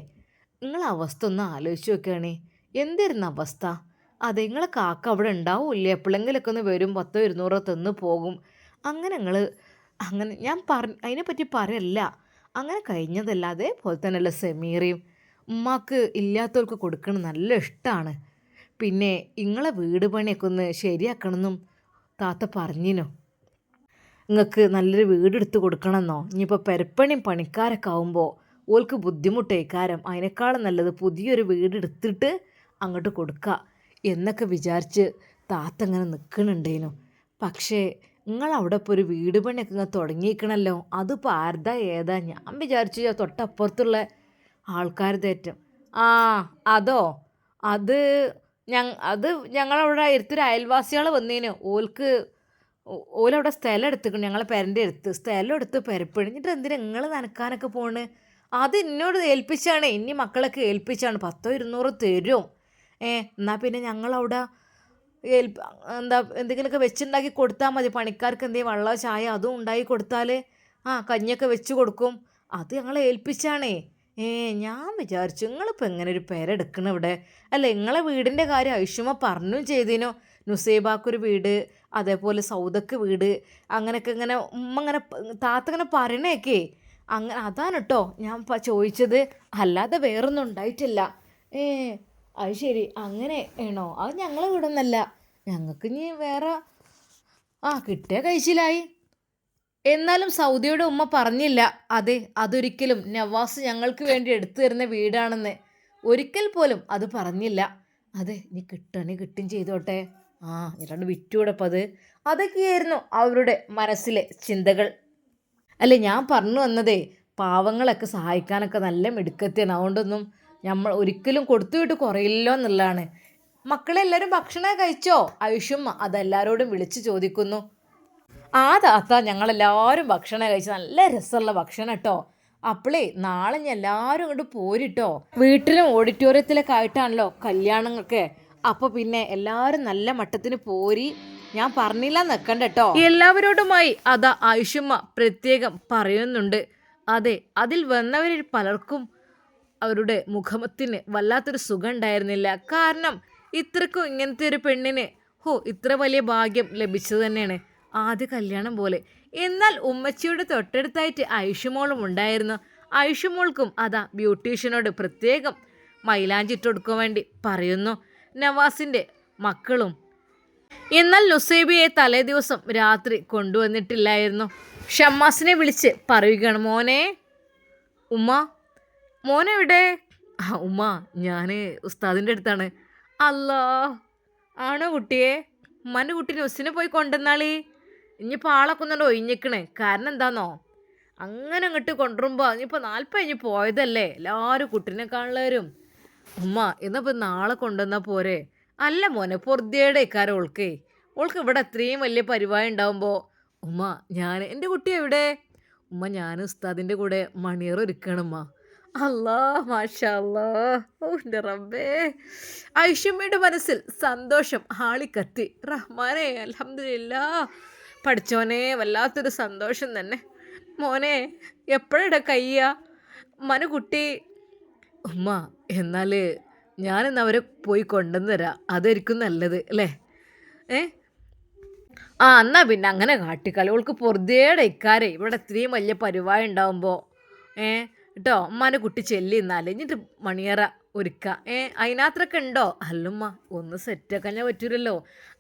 അവസ്ഥ ഒന്ന് ആലോചിച്ച് നോക്കുകയാണേ എന്തായിരുന്നു അവസ്ഥ? അതെ നിങ്ങളെ കാക്ക അവിടെ ഉണ്ടാവില്ലേ? എപ്പോഴെങ്കിലൊക്കെ ഒന്ന് വരും. പത്തോ ഇരുന്നൂറോ തിന്ന് പോകും. അങ്ങനെ നിങ്ങൾ അങ്ങനെ ഞാൻ പറ അതിനെപ്പറ്റി പറയല്ല. അങ്ങനെ കഴിഞ്ഞതല്ല. അതേപോലെ തന്നെയല്ല സെമീറയും. ഉമ്മാക്ക് ഇല്ലാത്തവർക്ക് കൊടുക്കണം നല്ല ഇഷ്ടമാണ് പിന്നെ ഇങ്ങളെ വീട് പണിയൊക്കെ ഒന്ന് ശരിയാക്കണമെന്നും താത്ത പറഞ്ഞിനു. നിങ്ങൾക്ക് നല്ലൊരു വീടെടുത്ത് കൊടുക്കണമെന്നോ ഇനിയിപ്പോൾ പെരപ്പണിയും പണിക്കാരൊക്കെ ആവുമ്പോൾ ഓൾക്ക് ബുദ്ധിമുട്ടേക്കാരം. അതിനേക്കാളും നല്ലത് പുതിയൊരു വീടെടുത്തിട്ട് അങ്ങോട്ട് കൊടുക്കുക എന്നൊക്കെ വിചാരിച്ച് താത്ത ഇങ്ങനെ നിൽക്കണുണ്ടേനു പക്ഷേ നിങ്ങളവിടെ ഇപ്പോൾ ഒരു വീട് പണിയൊക്കെ ഇങ്ങനെ തുടങ്ങിയിരിക്കണല്ലോ. അതിപ്പോൾ ആരുതാ ഏതാ? ഞാൻ വിചാരിച്ചു തൊട്ടപ്പുറത്തുള്ള ആൾക്കാർ തേറ്റം. ആ അതോ? അത് ഞങ്ങ അത് ഞങ്ങളവിടെ അടുത്തൊരു അയൽവാസികൾ വന്നേനു. ഓൽക്ക് ഓലവിടെ സ്ഥലം എടുത്തിക്കണം ഞങ്ങളെ പെരന്റെ അടുത്ത്. സ്ഥലം എടുത്ത് പെരപ്പിഴിഞ്ഞിട്ട് എന്തിനാ നിങ്ങൾ നനക്കാനൊക്കെ പോണ്? അത് എന്നോട് ഏൽപ്പിച്ചാണ്. ഇനി മക്കളൊക്കെ ഏൽപ്പിച്ചാണ്. പത്തോ ഇരുന്നൂറോ തരും. ഏ എന്നാൽ പിന്നെ ഞങ്ങളവിടെ ഏൽപ്പ എന്താ എന്തെങ്കിലുമൊക്കെ വെച്ചുണ്ടാക്കി കൊടുത്താൽ മതി. പണിക്കാർക്ക് എന്തെങ്കിലും വെള്ളം ചായ അതും ഉണ്ടാക്കി കൊടുത്താൽ ആ കഞ്ഞിയൊക്കെ വെച്ച് കൊടുക്കും. അത് ഞങ്ങളെ ഏൽപ്പിച്ചാണേ. ഏ ഞാൻ വിചാരിച്ചു നിങ്ങളിപ്പോൾ എങ്ങനെ ഒരു പേരെടുക്കണം ഇവിടെ? അല്ല നിങ്ങളെ വീടിന്റെ കാര്യം ഐഷുമ പറഞ്ഞു ചെയ്തിനോ. നുസൈബാക്കൊരു വീട് അതേപോലെ സൗദക്ക് വീട് അങ്ങനെയൊക്കെ ഇങ്ങനെ ഉമ്മ ഇങ്ങനെ താത്ത ഇങ്ങനെ പറയണേക്കേ. അങ്ങനെ അതാണ് കേട്ടോ ഞാൻ ചോദിച്ചത്. അല്ലാതെ വേറൊന്നും ഉണ്ടായിട്ടില്ല. ഏ അത് ശരി. അങ്ങനെ ആണോ? അത് ഞങ്ങളെ വീടൊന്നല്ല. ഞങ്ങൾക്ക് ഇനി വേറെ ആ കിട്ടിയ കഴിച്ചിലായി. എന്നാലും സൗദിയുടെ ഉമ്മ പറഞ്ഞില്ല. അതെ അതൊരിക്കലും. നവാസ് ഞങ്ങൾക്ക് വേണ്ടി എടുത്തു തരുന്ന വീടാണെന്ന്. ഒരിക്കൽ പോലും അത് പറഞ്ഞില്ല. അതെ നീ കിട്ടണി കിട്ടും ചെയ്തോട്ടെ. ആ വിറ്റുകൂടപ്പം അത്. അതൊക്കെയായിരുന്നു അവരുടെ മനസ്സിലെ ചിന്തകൾ. അല്ലേ ഞാൻ പറഞ്ഞു വന്നതേ പാവങ്ങളൊക്കെ സഹായിക്കാനൊക്കെ നല്ല മിടുക്കത്തിയാണ്. അതുകൊണ്ടൊന്നും നമ്മൾ ഒരിക്കലും കൊടുത്തു വിട്ട് കുറയില്ലോ എന്നുള്ളതാണ്. മക്കളെല്ലാവരും ഭക്ഷണം കഴിച്ചോ? ഐഷുമ്മ അതെല്ലാവരോടും വിളിച്ച് ചോദിക്കുന്നു. ആ താത്ത ഞങ്ങളെല്ലാവരും ഭക്ഷണം കഴിച്ചു നല്ല രസമുള്ള ഭക്ഷണം കേട്ടോ. അപ്പളേ നാളെ ഞാൻ എല്ലാവരും ഇങ്ങോട്ട് പോരിട്ടോ. വീട്ടിലും ഓഡിറ്റോറിയത്തിലൊക്കെ ആയിട്ടാണല്ലോ കല്യാണങ്ങളൊക്കെ അപ്പോൾ പിന്നെ എല്ലാവരും നല്ല മട്ടത്തിന് പോരി. ഞാൻ പറഞ്ഞില്ല നിൽക്കണ്ട കേട്ടോ. എല്ലാവരോടുമായി അതാ ആയുഷമ്മ പ്രത്യേകം പറയുന്നുണ്ട്. അതെ അതിൽ വന്നവരിൽ പലർക്കും അവരുടെ മുഖത്തിന് വല്ലാത്തൊരു സുഖം ഉണ്ടായിരുന്നില്ല കാരണം ഇത്രക്കും ഇങ്ങനത്തെ ഒരു പെണ്ണിന് ഹോ ഇത്ര വലിയ ഭാഗ്യം ലഭിച്ചത് തന്നെയാണ് ആദ്യ കല്യാണം പോലെ. എന്നാൽ ഉമ്മച്ചിയുടെ തൊട്ടടുത്തായിട്ട് ഐഷുമോളും ഉണ്ടായിരുന്നു. ഐഷുമോൾക്കും അതാ ബ്യൂട്ടീഷ്യനോട് പ്രത്യേകം മൈലാഞ്ചി ഇട്ട് കൊടുക്കാൻ വേണ്ടി പറയുന്നു. നവാസിന്റെ മക്കളും. എന്നാൽ നുസൈബിയെ തലേ ദിവസം രാത്രി കൊണ്ടുവന്നിട്ടില്ലായിരുന്നു. ഷമ്മാസിനെ വിളിച്ച് പറയുകയാണ് മോനെ ഉമ്മ മോനെവിടെ? ഉമ്മ ഞാൻ ഉസ്താദിന്റെ അടുത്താണ്. അല്ലാ ആണോ കുട്ടിയെ? ഉമ്മാന്റെ കുട്ടി നുസിനെ പോയി കൊണ്ടുവന്നാളി. ഇനിയിപ്പോൾ ആളൊക്കെ ഒന്നുകൊണ്ട് ഒഴിഞ്ഞിക്കണേ. കാരണം എന്താന്നോ? അങ്ങനെ അങ്ങോട്ട് കൊണ്ടുവരുമ്പോൾ ഇനിയിപ്പോൾ നാൽപ്പത് കഴിഞ്ഞ് പോയതല്ലേ എല്ലാവരും കുട്ടീനെ കാണുന്നവരും ഉമ്മ എന്നപ്പോൾ നാളെ കൊണ്ടുവന്നാൽ പോരെ. അല്ല മോനെ പൊറുതിയുടെ ഇക്കാരം ഓൾക്കേ. ഓൾക്ക് ഇവിടെ അത്രയും വലിയ പരിപാടി ഉണ്ടാകുമ്പോൾ ഉമ്മ ഞാൻ എന്റെ കുട്ടി എവിടെ? ഉമ്മ ഞാൻ ഉസ്താദിന്റെ കൂടെ മണിയർ മാഷാ അല്ലാ ഓ എന്റെ റബ്ബേ. ഐഷമ്മയുടെ മനസ്സിൽ സന്തോഷം ആളിക്കത്തി റഹ്മാനെ അലഹമില്ല പഠിച്ചോനെ വല്ലാത്തൊരു സന്തോഷം തന്നെ. മോനെ എപ്പോഴട കയ്യ? മനു കുട്ടി ഉമ്മ എന്നാൽ ഞാനിന്ന് അവരെ പോയി കൊണ്ടുവന്ന് തരാം. അതായിരിക്കും നല്ലത് അല്ലേ? ഏ? ആ എന്നാ പിന്നെ അങ്ങനെ കാട്ടിക്കളി. പൊറുതേടെ ഇക്കാരെ. ഇവിടെ ഇത്രയും വലിയ പരിപാടി ഉണ്ടാവുമ്പോൾ ഏ? കേട്ടോ ഉമ്മാന്റെ കുട്ടി ചെല്ലി എന്നാൽ എന്നിട്ട് മണിയറ ഒരുക്ക. ഏ അതിനകത്തൊക്കെ ഉണ്ടോ? അല്ലുമ്മ ഒന്ന് സെറ്റാക്കാൻ ഞാൻ പറ്റൂലല്ലോ.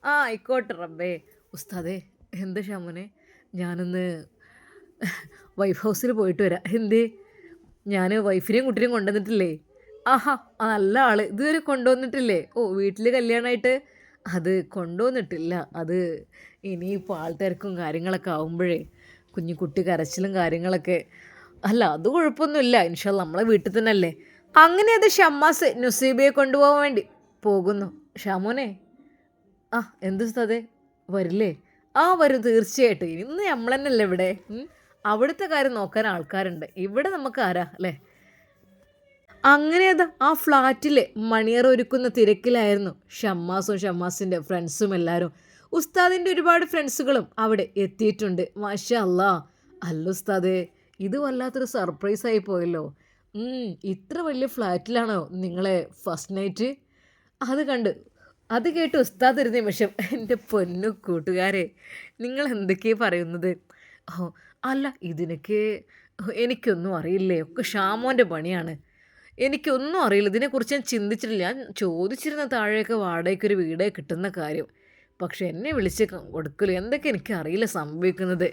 ആ ആയിക്കോട്ടെ റബ്ബേ. ഉസ്താദേ എന്ത് ഷാമോനെ ഞാനൊന്ന് വൈഫ് ഹൗസിൽ പോയിട്ട് വരാം. എന്തേ? ഞാൻ വൈഫിനെയും കുട്ടിനെയും കൊണ്ടുവന്നിട്ടില്ലേ? ആഹാ നല്ല ആൾ ഇതുവരെ കൊണ്ടുവന്നിട്ടില്ലേ? ഓ വീട്ടിൽ കല്യാണമായിട്ട് അത് കൊണ്ടുവന്നിട്ടില്ല. അത് ഇനിയിപ്പോൾ ആൾ തിരക്കും കാര്യങ്ങളൊക്കെ ആവുമ്പോഴേ കുഞ്ഞു കുട്ടി കരച്ചിലും കാര്യങ്ങളൊക്കെ അല്ല അത് കുഴപ്പമൊന്നുമില്ല. ഇൻഷാല്ല നമ്മളെ വീട്ടിൽ തന്നെ അല്ലേ അങ്ങനെ അത് ഷമ്മാസ് നുസീബയെ കൊണ്ടുപോകാൻ വേണ്ടി പോകുന്നു. ഷാമോനെ ആ എന്ത് സ്ഥതേ വരില്ലേ? ആ വരും തീർച്ചയായിട്ടും. ഇന്ന് നമ്മൾ തന്നെയല്ലേ ഇവിടെ. അവിടുത്തെ കാര്യം നോക്കാൻ ആൾക്കാരുണ്ട്. ഇവിടെ നമുക്ക് ആരാ അല്ലേ? അങ്ങനെ അത് ആ ഫ്ലാറ്റിലെ മണിയർ ഒരുക്കുന്ന തിരക്കിലായിരുന്നു ഷമ്മാസും ഷമ്മാസിന്റെ ഫ്രണ്ട്സും എല്ലാവരും ഉസ്താദിന്റെ ഒരുപാട് ഫ്രണ്ട്സുകളും അവിടെ എത്തിയിട്ടുണ്ട്. മാഷ അല്ല. അല്ല ഉസ്താദേ ഇത് വല്ലാത്തൊരു സർപ്രൈസ് ആയി പോയല്ലോ ഇത്ര വലിയ ഫ്ലാറ്റിലാണോ നിങ്ങളെ ഫസ്റ്റ് നൈറ്റ്? അത് കണ്ട് അത് കേട്ട് ഉസ്താദ് ഒരു നിമിഷം എന്റെ പൊന്നു കൂട്ടുകാരെ നിങ്ങൾ എന്തൊക്കെയാണ് പറയുന്നത്? ഓ അല്ല ഇതിനൊക്കെ എനിക്കൊന്നും അറിയില്ലേ ഒക്കെ ഷാമോന്റെ പണിയാണ്. എനിക്കൊന്നും അറിയില്ല ഇതിനെക്കുറിച്ച് ഞാൻ ചിന്തിച്ചിട്ടില്ല. ഞാൻ ചോദിച്ചിരുന്ന താഴെയൊക്കെ വാടകയ്ക്ക് ഒരു വീടേ കിട്ടുന്ന കാര്യം. പക്ഷെ എന്നെ വിളിച്ച് കൊടുക്കൽ എന്തൊക്കെ എനിക്കറിയില്ല സംഭവിക്കുന്നത്.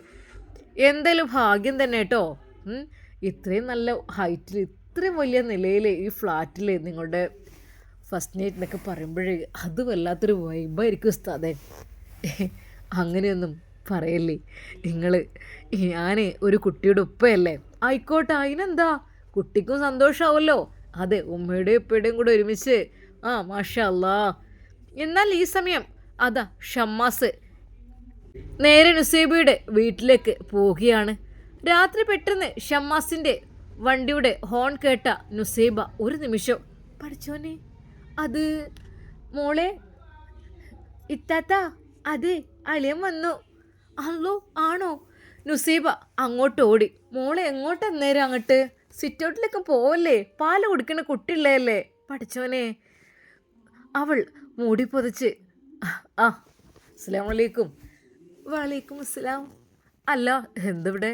എന്തായാലും ഭാഗ്യം തന്നെ കേട്ടോ. ഇത്രയും നല്ല ഹൈറ്റിൽ ഇത്രയും വലിയ നിലയിൽ ഈ ഫ്ലാറ്റിൽ നിങ്ങളുടെ ഫസ്റ്റ് നൈറ്റ് എന്നൊക്കെ പറയുമ്പോഴേ അത് വല്ലാത്തൊരു വൈബായിരിക്കും ഉസ്താദെ. അങ്ങനെയൊന്നും പറയല്ലേ. നിങ്ങൾ ഞാൻ ഒരു കുട്ടിയുടെ ഉപ്പയല്ലേ. ആയിക്കോട്ടെ അതിനെന്താ? കുട്ടിക്കും സന്തോഷമാവല്ലോ അതെ ഉമ്മയുടെയും ഉപ്പയുടെയും കൂടെ ഒരുമിച്ച്. ആ മാഷാ അല്ലാ എന്നാൽ ഈ സമയം അതാ ഷമ്മാസ്. നേരെ നുസൈബയുടെ വീട്ടിലേക്ക് പോവുകയാണ്. രാത്രി പെട്ടെന്ന് ഷമ്മാസിന്റെ വണ്ടിയുടെ ഹോൺ കേട്ട നുസൈബ ഒരു നിമിഷം പഠിച്ചോനെ അത് മോളെ ഇത്താത്ത അതെ അളിയൻ വന്നു. അല്ലോ ആണോ? നുസൈബ അങ്ങോട്ട് ഓടി മോളെ എങ്ങോട്ട് നേരം അങ്ങോട്ട്? സിറ്റൗട്ടിലേക്ക് പോവല്ലേ? പാൽ കുടിക്കുന്ന കുട്ടിയുള്ളതല്ലേ പഠിച്ചോനെ. അവൾ മൂടി പൊതിച്ച് ആ അസ്സാം വലൈക്കും അസ്സലാം. അല്ല എന്തിവിടെ?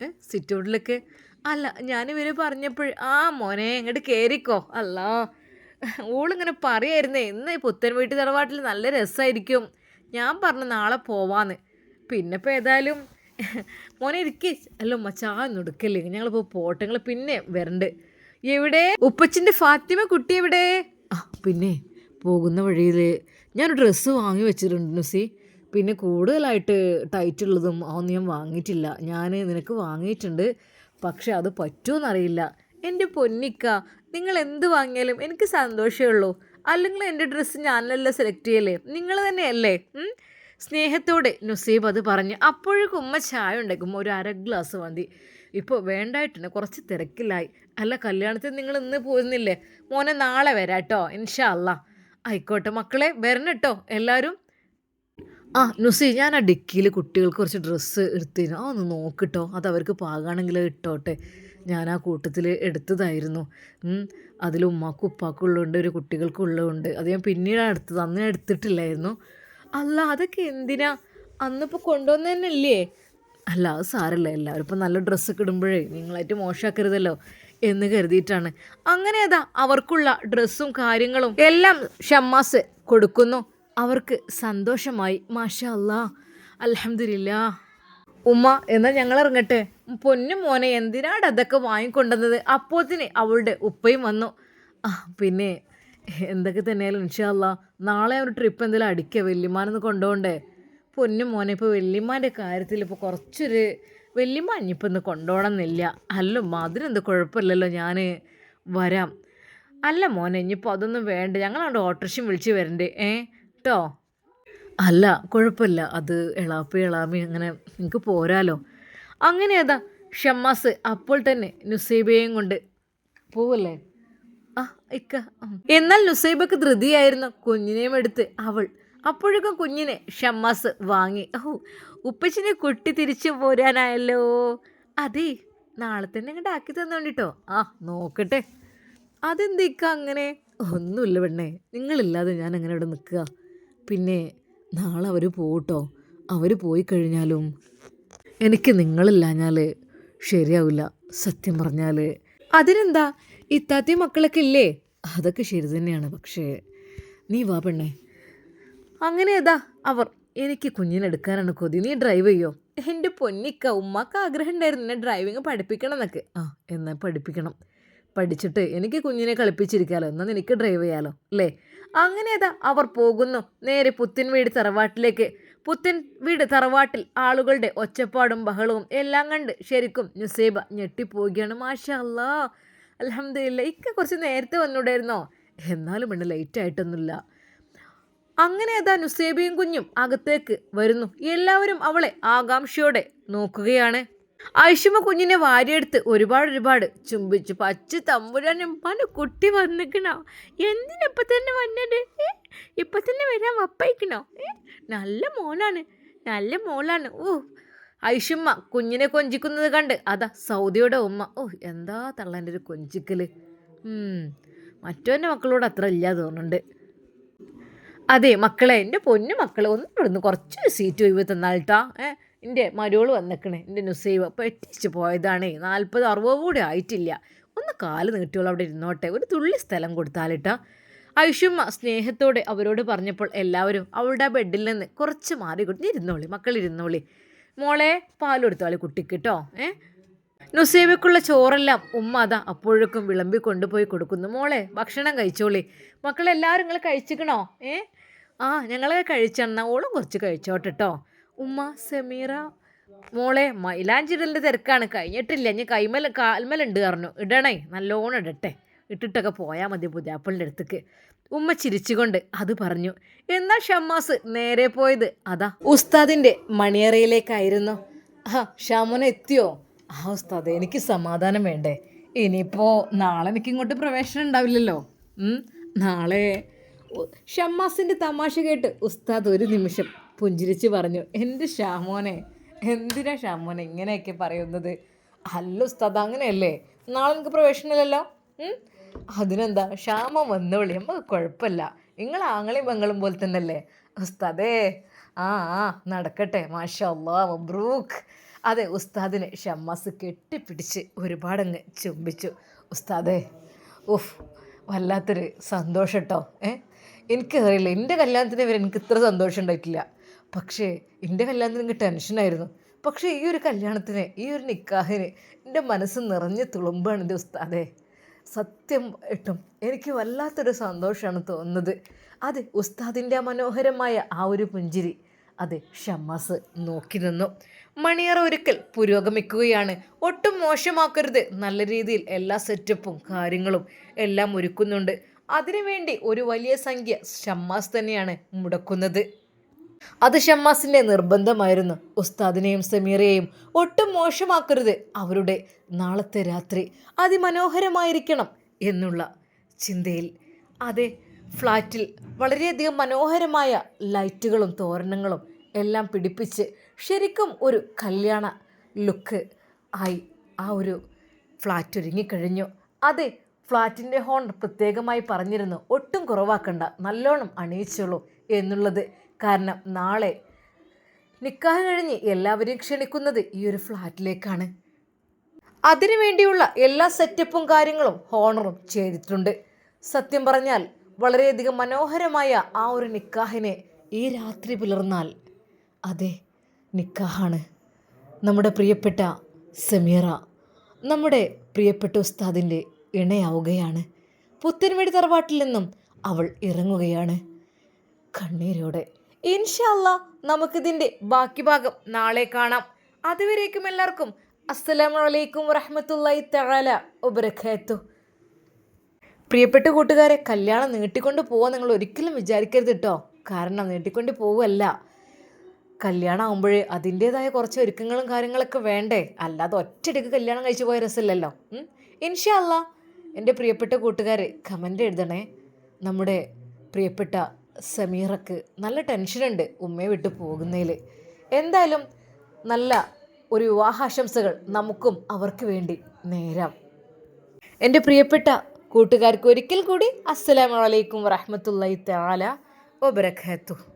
ഏ സിറ്റൗട്ടിലൊക്കെ അല്ല ഞാൻ ഇവർ പറഞ്ഞപ്പോൾ ആ മോനെ ഇങ്ങോട്ട് കയറിക്കോ അല്ല. ഓളിങ്ങനെ പറയായിരുന്നേ ഇന്ന് പുത്തൻ വീട്ടു തറവാട്ടിൽ നല്ല രസമായിരിക്കും ഞാൻ പറഞ്ഞു നാളെ പോവാന്ന്. പിന്നെ ഇപ്പോൾ ഏതായാലും മോനെ ഇരിക്കേ. അല്ല ഉമ്മ ചാ ഒന്നും എടുക്കല്ലേ? ഞങ്ങളിപ്പോൾ പോട്ടെ ഞങ്ങൾ പിന്നെ വരണ്ട്. എവിടെ? ഉപ്പച്ചിന്റെ ഫാത്തിമ കുട്ടി എവിടെ? ആ പിന്നെ പോകുന്ന വഴിയിൽ ഞാനൊരു ഡ്രസ്സ് വാങ്ങി വെച്ചിട്ടുണ്ട് നുസി പിന്നെ കൂടുതലായിട്ട് ടൈറ്റ് ഉള്ളതും അതൊന്നും ഞാൻ വാങ്ങിയിട്ടില്ല. ഞാൻ നിനക്ക് വാങ്ങിയിട്ടുണ്ട്. പക്ഷെ അത് പറ്റുമെന്നറിയില്ല എന്റെ പൊന്നിക്ക നിങ്ങൾ എന്ത് വാങ്ങിയാലും എനിക്ക് സന്തോഷമേ ഉള്ളൂ. അല്ലെങ്കിൽ എന്റെ ഡ്രസ്സ് ഞാനല്ല സെലക്ട് ചെയ്യല്ലേ നിങ്ങൾ തന്നെയല്ലേ? സ്നേഹത്തോടെ നുസീബ് അത് പറഞ്ഞ് അപ്പോഴേക്കും ഉമ്മ ചായ ഉണ്ടാക്കും ഒരു അര ഗ്ലാസ് മതി. ഇപ്പോൾ വേണ്ടായിട്ടുണ്ട്. കുറച്ച് തിരക്കിലായി. അല്ല കല്യാണത്തിന് നിങ്ങൾ ഇന്ന് പോയിരുന്നില്ലേ? മോനെ നാളെ വരാട്ടോ ഇൻഷാ അല്ല ആയിക്കോട്ടെ മക്കളെ വരണട്ടോ എല്ലാവരും ആ നുസി ഞാൻ ആ ഡിക്കിയിൽ കുട്ടികൾക്ക് കുറച്ച് ഡ്രസ്സ് എടുത്തിരുന്നു. ആ ഒന്ന് നോക്കിട്ടോ. അത് അവർക്ക് പാകാണെങ്കിൽ ഇട്ടോട്ടെ. ഞാൻ ആ കൂട്ടത്തിൽ എടുത്തതായിരുന്നു. അതിൽ ഉമ്മാക്കും ഉപ്പാക്കും ഉള്ളതുണ്ട് ഒരു കുട്ടികൾക്കും ഉള്ളതുണ്ട്. അത് ഞാൻ പിന്നീടാണ് എടുത്തത്. അന്ന് ഞാൻ എടുത്തിട്ടില്ലായിരുന്നു. അല്ല അതൊക്കെ എന്തിനാ? അന്നിപ്പോൾ കൊണ്ടുവന്നു തന്നെ അല്ലേ അല്ല അത് സാരല്ല. എല്ലാവരും ഇപ്പം നല്ല ഡ്രസ്സൊക്കെ ഇടുമ്പോഴേ നിങ്ങളായിട്ട് മോശമാക്കരുതല്ലോ എന്ന് കരുതിയിട്ടാണ്. അങ്ങനെ അതാ അവർക്കുള്ള ഡ്രസ്സും കാര്യങ്ങളും എല്ലാം ഷമ്മാസ് കൊടുക്കുന്നു. അവർക്ക് സന്തോഷമായി മാഷാ അല്ലാ അലഹമില്ല ഉമ്മ എന്നാൽ ഞങ്ങൾ ഇറങ്ങട്ടെ പൊന്നു മോനെ എന്തിനാണ് അതൊക്കെ വാങ്ങിക്കൊണ്ടത് അപ്പോത്തിന് അവളുടെ ഉപ്പയും വന്നു. ആ പിന്നെ എന്തൊക്കെ തന്നെയാലും ഇൻഷാല്ല നാളെ ഒരു ട്രിപ്പ് എന്തെങ്കിലും അടിക്കുക വല്യമാനെന്ന് കൊണ്ടുപോകണ്ടേ? പൊന്നു മോനെ ഇപ്പോൾ വല്യമാന്റെ കാര്യത്തിൽ ഇപ്പോൾ കുറച്ചൊരു വല്യമ്മ ഇനിയിപ്പോൾ ഒന്ന് കൊണ്ടുപോകണമെന്നില്ല. അല്ല അതിനെന്ത് കുഴപ്പമില്ലല്ലോ ഞാൻ വരാം. അല്ല മോനെ ഇനിയിപ്പോൾ അതൊന്നും വേണ്ട. ഞങ്ങളവിടെ ഓട്ടോറിക്ഷയും വിളിച്ച് വരണ്ടേ? ഏ? കേട്ടോ? അല്ല കുഴപ്പമില്ല. അത് എളാപ്പി എളാമി അങ്ങനെ നിങ്ങൾക്ക് പോരാലോ. അങ്ങനെ അതാ ഷമ്മാസ് അപ്പോൾ തന്നെ നുസൈബയെയും കൊണ്ട് പോവല്ലേ? ആ ഇക്ക എന്നാൽ നുസൈബക്ക് ധൃതിയായിരുന്നു കുഞ്ഞിനെയും എടുത്ത് അവൾ അപ്പോഴേക്കും കുഞ്ഞിനെ ഷമ്മാസ് വാങ്ങി. ഓ ഉപ്പച്ചിനെ കുട്ടി തിരിച്ചു പോരാനായല്ലോ. അതെ നാളെ തന്നെ ഇങ്ങോട്ട് ആക്കി തന്നോണ്ടിട്ടോ ആ നോക്കട്ടെ. അതെന്തിക്ക അങ്ങനെ? ഒന്നുമില്ല പെണ്ണേ നിങ്ങളില്ലാതെ ഞാൻ അങ്ങനെ ഇവിടെ നിൽക്കുക. പിന്നെ നാളെ അവർ പോകട്ടോ അവർ പോയി കഴിഞ്ഞാലും എനിക്ക് നിങ്ങളില്ലാഞ്ഞാൽ ശരിയാവില്ല സത്യം പറഞ്ഞാൽ അതിനെന്താ? ഇത്താത്തി മക്കളൊക്കെ ഇല്ലേ? അതൊക്കെ ശരി തന്നെയാണ് പക്ഷേ നീ വാ പെണ്ണേ. അങ്ങനെ ഏതാ? അവർ എനിക്ക് കുഞ്ഞിനെടുക്കാനാണ് കൊതി. നീ ഡ്രൈവ് ചെയ്യോ? എന്റെ പൊന്നിക്ക ഉമ്മക്ക് ആഗ്രഹം ഉണ്ടായിരുന്നു എന്നെ ഡ്രൈവിങ് പഠിപ്പിക്കണം എന്നൊക്കെ. ആ എന്നാൽ പഠിപ്പിക്കണം. പഠിച്ചിട്ട് എനിക്ക് കുഞ്ഞിനെ കളിപ്പിച്ചിരിക്കാമല്ലോ എന്നാൽ നിനക്ക് ഡ്രൈവ് ചെയ്യാമല്ലോ അല്ലേ? അങ്ങനെ അത് അവർ പോകുന്നു. നേരെ പുത്തിൻ വീട് തറവാട്ടിലേക്ക്. പുത്തൻ വീട് തറവാട്ടിൽ ആളുകളുടെ ഒച്ചപ്പാടും ബഹളവും എല്ലാം കണ്ട് ശരിക്കും നുസൈബ ഞെട്ടിപ്പോവുകയാണ്. മാഷാ അല്ലാ അലഹമില്ല ഇക്ക കുറച്ച് നേരത്തെ വന്നൂടായിരുന്നോ? എന്നാലും പെണ്ണ് ലേറ്റ് ആയിട്ടൊന്നുമില്ല. അങ്ങനെ അതാ നുസേബയും കുഞ്ഞും അകത്തേക്ക് വരുന്നു. എല്ലാവരും അവളെ ആകാംക്ഷയോടെ നോക്കുകയാണ്. ഐഷുമ കുഞ്ഞിനെ വാരിയെടുത്ത് ഒരുപാട് ഒരുപാട് ചുംബിച്ചു. പച്ച തമ്പുരാനും പല കുട്ടി വന്നിക്കണോ? എന്തിനപ്പ തന്നെ വന്നത്? ഇപ്പം തന്നെ വരാൻ വപ്പയിക്കണോ? നല്ല മോനാണ്. നല്ല മോളാണ്. ഓ. ഐഷുമ്മ കുഞ്ഞിനെ കൊഞ്ചിക്കുന്നത് കണ്ട് അതാ സൗദിയുടെ ഉമ്മ. ഓ എന്താ തള്ളന്റെ ഒരു കൊഞ്ചിക്കൽ? ഉം, മറ്റവന്റെ മക്കളോട് അത്ര ഇല്ല തോന്നുന്നുണ്ട്. അതെ മക്കളെ എന്റെ പൊന്നു മക്കളെ ഒന്ന് ഇവിടുന്ന് കുറച്ച് സീറ്റ് ഒഴിവ് തന്നാൾട്ടാ ഏ? എന്റെ മരുകൾ വന്നിക്കണേ എന്റെ നുസൈവ് പെട്ടിച്ച് പോയതാണേ. നാൽപ്പത് അറുപത് കൂടി ആയിട്ടില്ല. ഒന്ന് കാൽ നീട്ടിയോളം അവിടെ ഇരുന്നോട്ടെ. ഒരു തുള്ളി സ്ഥലം കൊടുത്താലിട്ടാ. ഐഷുമ്മ സ്നേഹത്തോടെ അവരോട് പറഞ്ഞപ്പോൾ എല്ലാവരും അവളുടെ ബെഡിൽ നിന്ന് കുറച്ച് മാറി കൊടുത്ത് ഇരുന്നോളി മക്കൾ ഇരുന്നോളി. മോളെ കൊടുത്തോളി കുട്ടിക്ക് കേട്ടോ ഏ? നുസൈബയ്ക്കുള്ള ചോറെല്ലാം ഉമ്മ അതാ അപ്പോഴേക്കും വിളമ്പി കൊണ്ടുപോയി കൊടുക്കുന്നു. മോളെ ഭക്ഷണം കഴിച്ചോളി. മക്കളെല്ലാവരും നിങ്ങൾ കഴിച്ചിക്കണോ? ഏ? ആ ഞങ്ങളെ കഴിച്ചെണ്ണ. ഓളും കുറച്ച് കഴിച്ചോട്ടെ കേട്ടോ ഉമ്മ സമീറ മോളെ മൈലാഞ്ചിടലിന്റെ തിരക്കാണ്. കഴിഞ്ഞിട്ടില്ല. ഞാൻ കൈമൽ കാൽമലുണ്ട് പറഞ്ഞു. ഇടണേ. നല്ലോണം ഇടട്ടെ. ഇട്ടിട്ടൊക്കെ പോയാൽ മതി പുതിയാപ്പിളിന്റെ അടുത്തേക്ക്. ഉമ്മ ചിരിച്ചുകൊണ്ട് അത് പറഞ്ഞു. എന്നാൽ ഷമ്മാസ് നേരെ പോയത്? അതാ. ഉസ്താദിന്റെ മണിയറയിലേക്കായിരുന്നു. ആ ഷാമോനെ എത്തിയോ? ആ ഉസ്താദ് എനിക്ക് സമാധാനം വേണ്ടേ? ഇനിയിപ്പോൾ നാളെ എനിക്ക് ഇങ്ങോട്ട് പ്രവേശനം ഉണ്ടാവില്ലല്ലോ. നാളെ. ഷമ്മാസിന്റെ തമാശ കേട്ട് ഉസ്താദ് ഒരു നിമിഷം പുഞ്ചിരിച്ച് പറഞ്ഞു എന്റെ ഷാമോനെ എന്തിനാ ഷാമോനെ ഇങ്ങനെയൊക്കെ പറയുന്നത്? അല്ല ഉസ്താദ് അങ്ങനെയല്ലേ? നാളെ നിങ്ങൾക്ക് പ്രൊഫഷണലല്ലോ? അതിനെന്താ? ക്ഷാമം വന്നോളി നമുക്ക് കുഴപ്പമില്ല. നിങ്ങൾ ആങ്ങളെയും പെങ്ങളും പോലെ തന്നെയല്ലേ? ഉസ്താദേ ആ ആ നടക്കട്ടെ. മാഷാ മബ്രൂക്ക്. അതെ ഉസ്താദിനെ ഷമ്മാസ് കെട്ടിപ്പിടിച്ച് ഒരുപാടങ്ങ് ചുംബിച്ചു. ഉസ്താദേ ഉഫ് വല്ലാത്തൊരു സന്തോഷം കേട്ടോ ഏ? എനിക്കറിയില്ല. എന്റെ കല്യാണത്തിന് ഇവർ എനിക്ക് ഇത്ര സന്തോഷം ഉണ്ടായിട്ടില്ല. പക്ഷേ എന്റെ കല്യാണത്തിന് എനിക്ക് ടെൻഷനായിരുന്നു പക്ഷേ ഈ ഒരു കല്യാണത്തിന് ഈ ഒരു നിക്കാഹിന് എന്റെ മനസ്സ് നിറഞ്ഞ് തുളുമ്പാണ് എന്റെ ഉസ്താദേ. സത്യം ഇട്ടും എനിക്ക് വല്ലാത്തൊരു സന്തോഷമാണ് തോന്നുന്നത്. അത് ഉസ്താദിന്റെ മനോഹരമായ ആ ഒരു പുഞ്ചിരി. അത് ഷമ്മാസ് നോക്കി നിന്നു. മണിയറ ഒരുക്കൽ പുരോഗമിക്കുകയാണ്. ഒട്ടും മോശമാക്കരുത്. നല്ല രീതിയിൽ എല്ലാ സെറ്റപ്പും കാര്യങ്ങളും എല്ലാം ഒരുക്കുന്നുണ്ട്. അതിനുവേണ്ടി ഒരു വലിയ സംഖ്യ ഷമ്മാസ് തന്നെയാണ് മുടക്കുന്നത്. അത് ഷമ്മാസിന്റെ നിർബന്ധമായിരുന്നു. ഉസ്താദിനെയും സമീറയെയും ഒട്ടും മോശമാക്കരുത്. അവരുടെ നാളത്തെ രാത്രി അതിമനോഹരമായിരിക്കണം എന്നുള്ള ചിന്തയിൽ. അതെ ഫ്ലാറ്റിൽ വളരെയധികം മനോഹരമായ ലൈറ്റുകളും തോരണങ്ങളും എല്ലാം പിടിപ്പിച്ച് ശരിക്കും ഒരു കല്യാണ ലുക്ക് ആയി ആ ഒരു ഫ്ലാറ്റ് ഒരുങ്ങിക്കഴിഞ്ഞു. അതെ ഫ്ലാറ്റിന്റെ ഹോൺ പ്രത്യേകമായി പറഞ്ഞിരുന്നു ഒട്ടും കുറവാക്കണ്ട നല്ലോണം അണിയിച്ചോളൂ എന്നുള്ളത് കാരണം നാളെ നിക്കാഹ് കഴിഞ്ഞ് എല്ലാവരെയും ക്ഷണിക്കുന്നത് ഈ ഒരു ഫ്ലാറ്റിലേക്കാണ്. അതിനുവേണ്ടിയുള്ള എല്ലാ സെറ്റപ്പും കാര്യങ്ങളും ഹോണറും ചെയ്തിട്ടുണ്ട്. സത്യം പറഞ്ഞാൽ വളരെയധികം മനോഹരമായ ആ ഒരു നിക്കാഹിനെ ഈ രാത്രി പുലർന്നാൽ അതെ നിക്കാഹാണ്. നമ്മുടെ പ്രിയപ്പെട്ട സമീറ നമ്മുടെ പ്രിയപ്പെട്ട ഉസ്താദിന്റെ ഇണയാവുകയാണ്. പുത്തൻവേടി തറവാട്ടിൽ നിന്നും അവൾ ഇറങ്ങുകയാണ്. കണ്ണീരോടെ ഇൻഷല്ല നമുക്കിതിന്റെ ബാക്കി ഭാഗം നാളെ കാണാം. അതുവരേക്കും എല്ലാവർക്കും അസ്സലാമു അലൈക്കും വറഹമത്തല്ലായി തആല ഉപരഖേത്തു പ്രിയപ്പെട്ട കൂട്ടുകാരെ കല്യാണം നീട്ടിക്കൊണ്ട് പോകാൻ നിങ്ങൾ ഒരിക്കലും വിചാരിക്കരുത് കേട്ടോ കാരണം നീട്ടിക്കൊണ്ട് പോവല്ല. കല്യാണം ആകുമ്പോഴേ അതിന്റേതായ കുറച്ച് ഒരുക്കങ്ങളും കാര്യങ്ങളൊക്കെ വേണ്ടേ? അല്ലാതെ ഒറ്റയടിക്ക് കല്യാണം കഴിച്ചു പോയ രസമില്ലല്ലോ. ഇൻഷാ അല്ലാ എന്റെ പ്രിയപ്പെട്ട കൂട്ടുകാരെ കമന്റ് എഴുതണേ. നമ്മുടെ പ്രിയപ്പെട്ട സമീറക്ക് നല്ല ടെൻഷനുണ്ട് ഉമ്മയെ വിട്ട് പോകുന്നതിൽ എന്തായാലും നല്ല ഒരു വിവാഹാശംസകൾ നമുക്കും അവർക്ക് വേണ്ടി നേരാം. എന്റെ പ്രിയപ്പെട്ട കൂട്ടുകാർക്ക് ഒരിക്കൽ കൂടി അസ്സലാമലൈക്കും വറഹമത്തല്ലാ തആല വബറകാതുഹു.